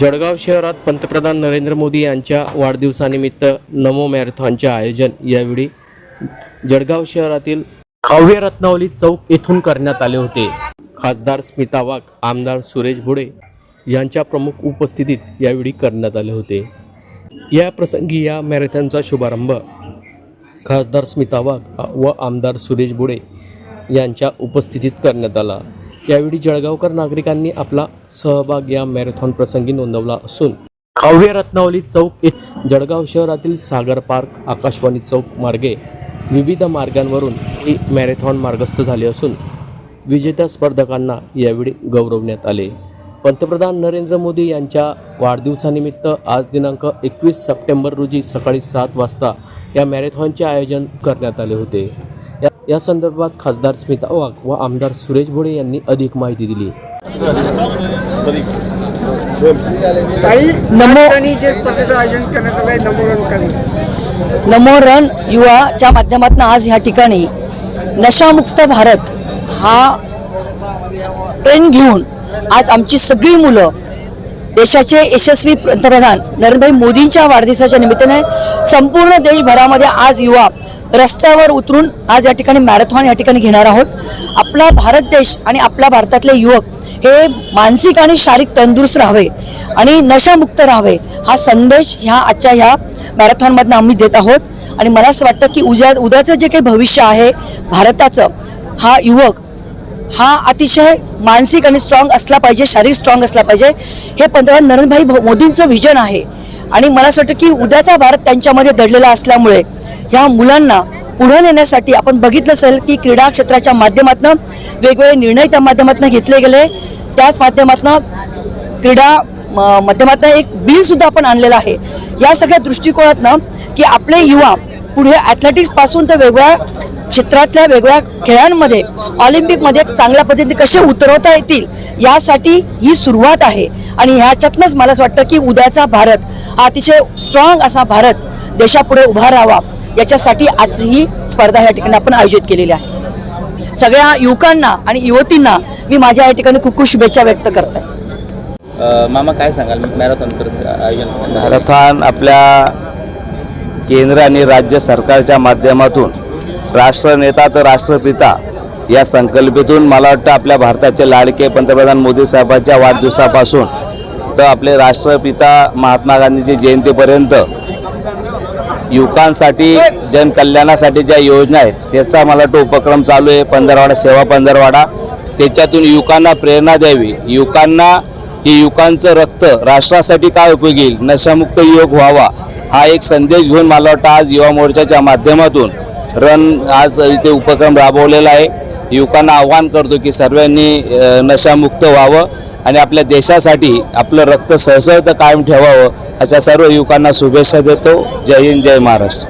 जळगाव शहरात पंतप्रधान नरेंद्र मोदी यांच्या वाढदिवसानिमित्त नमो मॅरेथॉनचे आयोजन. यावेळी जळगाव शहरातील काव्य रत्नावली चौक येथून करण्यात आले होते. खासदार स्मिता वाघ आमदार सुरेश भुडे यांच्या प्रमुख उपस्थितीत यावेळी करण्यात आले होते. या प्रसंगी या मॅरेथॉनचा शुभारंभ खासदार स्मिता वाघ व आमदार सुरेश भुडे यांच्या उपस्थितीत करण्यात आला. यावेळी जळगावकर नागरिकांनी आपला सहभाग या मॅरेथॉन प्रसंगी नोंदवला असून काव्य रत्नावली चौक जळगाव शहरातील सागर पार्क आकाशवाणी चौक मार्गे विविध मार्गांवरून ही मॅरेथॉन मार्गस्थ झाली असून विजेत्या स्पर्धकांना यावेळी गौरवण्यात आले. पंतप्रधान नरेंद्र मोदी यांच्या वाढदिवसानिमित्त आज दिनांक एकवीस सप्टेंबर रोजी सकाळी सात वाजता या मॅरेथॉनचे आयोजन करण्यात आले होते. या या संदर्भात खासदार स्मिता वाघ व आमदार सुरेश भोडे यांनी अधिक माहिती दिली. नमो रन करणे नमो रन युवाच्या माध्यमातून आज ह्या ठिकाणी नशामुक्त भारत हा ट्रेंड घेऊन आज आमची सगळी मुलं देशाचे यशस्वी पंतप्रधान नरेंद्रभाई मोदींच्या वाढदिवसाच्या निमित्ताने संपूर्ण देशभरामध्ये आज युवा रस्त्यावर उतरून आज या ठिकाणी मॅरेथॉन या ठिकाणी घेणार आहोत. आपला भारत देश आणि आपल्या भारतातले युवक हे मानसिक आणि शारीरिक तंदुरुस्त राहावे आणि नशामुक्त राहावे हा संदेश ह्या आजच्या ह्या मॅरेथॉनमधनं आम्ही देत आहोत. आणि मला असं वाटतं की उद्या उद्याचं जे काही भविष्य आहे भारताचं हा युवक हा अतिशय मानसिक आणि स्ट्रॉंग असला पाहिजे शारीरिक स्ट्रॉंग असला पाहिजे. हे पंतप्रधान नरेंद्रभाई भो- मोदींचं व्हिजन आहे. आणि मला असं वाटतं की उद्याचा भारत त्यांच्यामध्ये दडलेला असल्यामुळे ह्या मुलांना पुढे नेण्यासाठी आपण बघितलं असेल की क्रीडा क्षेत्राच्या माध्यमातून वेगवेगळे निर्णय त्या माध्यमातून घेतले गेले. त्याच माध्यमातून क्रीडा म- माध्यमातून एक बिल सुद्धा आपण आणलेलं आहे. या सगळ्या दृष्टिकोनातनं की आपले युवा पुढे ॲथलेटिक्सपासून तर वेगवेगळ्या क्षेत्रातल्या वेगवेगळ्या खेळांमध्ये ऑलिम्पिकमध्ये चांगल्या पद्धतीने कसे उतरवता येतील यासाठी ही सुरुवात आहे. आणि ह्याच्यातनंच मला असं वाटतं की उद्याचा भारत हा अतिशय स्ट्रॉंग असा भारत देशापुढे उभा राहावा. याच्यासाठी आज ही स्पर्धा या ठिकाणी आपण आयोजित केलेली आहे. सगळ्या युवकांना आणि युवतींना मी माझ्या या ठिकाणी खूप खूप शुभेच्छा व्यक्त करते अ, मामा काय सांगाल? मॅरेथॉन आयोजन मॅरेथॉन आपल्या केंद्र आणि राज्य सरकारच्या माध्यमातून राष्ट्रनेता तर राष्ट्रपिता या संकल्पनेतून मला वाटतं आपल्या भारताचे लाडके पंतप्रधान मोदी साहेबांच्या वाढदिवसापासून तर आपले राष्ट्रपिता महात्मा गांधीची जयंतीपर्यंत युवकांसाठी जनकल्याणासाठी ज्या योजना आहेत त्याचा मला तो उपक्रम चालू आहे पंधरवाडा सेवा पंधरवाडा. त्याच्यातून युवकांना प्रेरणा द्यावी. युवकांना की युवकांचं रक्त राष्ट्रासाठी काय उपयोगी येईल? नशामुक्त युवक व्हावा. हा एक संदेश घेऊन मला वाटतं आज युवा मोर्चाच्या माध्यमातून रन आज इथे उपक्रम राबवलेला आहे. युवकांना आव्हान करतो की सर्वांनी नशामुक्त व्हावं आणि आपल्या देशासाठी आपलं रक्त सळसळतं कायम ठेवावं. अशा सर्व युवकांना शुभेच्छा देतो. जय हिंद जय महाराष्ट्र.